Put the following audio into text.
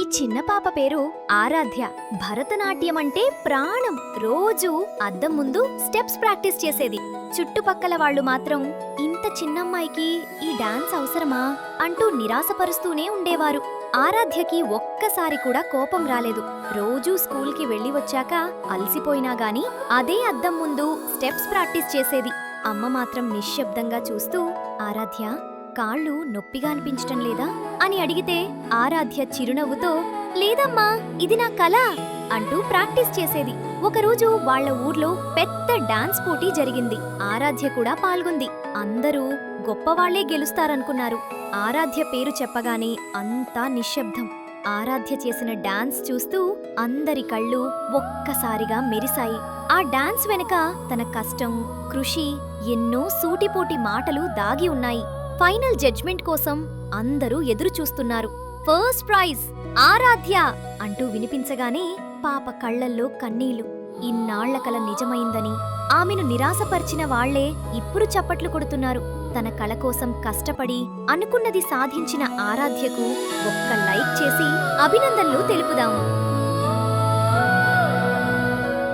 ఈ చిన్న పాప పేరు ఆరాధ్య. భరతనాట్యం అంటే ప్రాణం. రోజు అద్దం ముందు స్టెప్స్ ప్రాక్టీస్ చేసేది. చుట్టుపక్కల వాళ్ళు మాత్రం ఇంత చిన్నమ్మాయికి ఈ డాన్స్ అవసరమా? అంటూ నిరాశపరుస్తూనే ఉండేవారు. ఆరాధ్యకి ఒక్కసారి కూడా కోపం రాలేదు. రోజూ స్కూల్కి వెళ్ళి వచ్చాక అలసిపోయినా గాని అదే అద్దం ముందు స్టెప్స్ ప్రాక్టీస్ చేసేది. అమ్మ మాత్రం నిశ్శబ్దంగా చూస్తూ ఆరాధ్య కాళ్ళు నొప్పిగా అనిపించటం లేదా? అని అడిగితే ఆరాధ్య చిరునవ్వుతో లేదమ్మా ఇది నా కళ అంటూ ప్రాక్టీస్ చేసేది. ఒకరోజు వాళ్ళ ఊర్లో పెద్ద డాన్స్ పోటీ జరిగింది. ఆరాధ్య కూడా పాల్గొంది. అందరూ గొప్పవాళ్ళే గెలుస్తారనుకున్నారు. ఆరాధ్య పేరు చెప్పగానే అంతా నిశ్శబ్దం. ఆరాధ్య చేసిన డాన్స్ చూస్తూ అందరి కళ్ళు ఒక్కసారిగా మెరిశాయి. ఆ డాన్స్ వెనుక తన కష్టం కృషి ఎన్నో సూటిపోటి మాటలు దాగి ఉన్నాయి. ఫైనల్ జడ్జ్మెంట్ కోసం అందరూ ఎదురు చూస్తున్నారు ఫస్ట్ ప్రైజ్ ఆరాధ్య! అంటూ వినిపించగానే పాప కళ్ళల్లో కన్నీళ్ళు. ఇన్నాళ్ళ కల నిజమైందని ఆమెను నిరాశపరిచిన వాళ్ళే ఇప్పుడు చప్పట్లు కొడుతున్నారు. తన కళ కోసం కష్టపడి అనుకున్నది సాధించిన ఆరాధ్యకు ఒక్క లైక్ చేసి అభినందనలు తెలుపుదాము.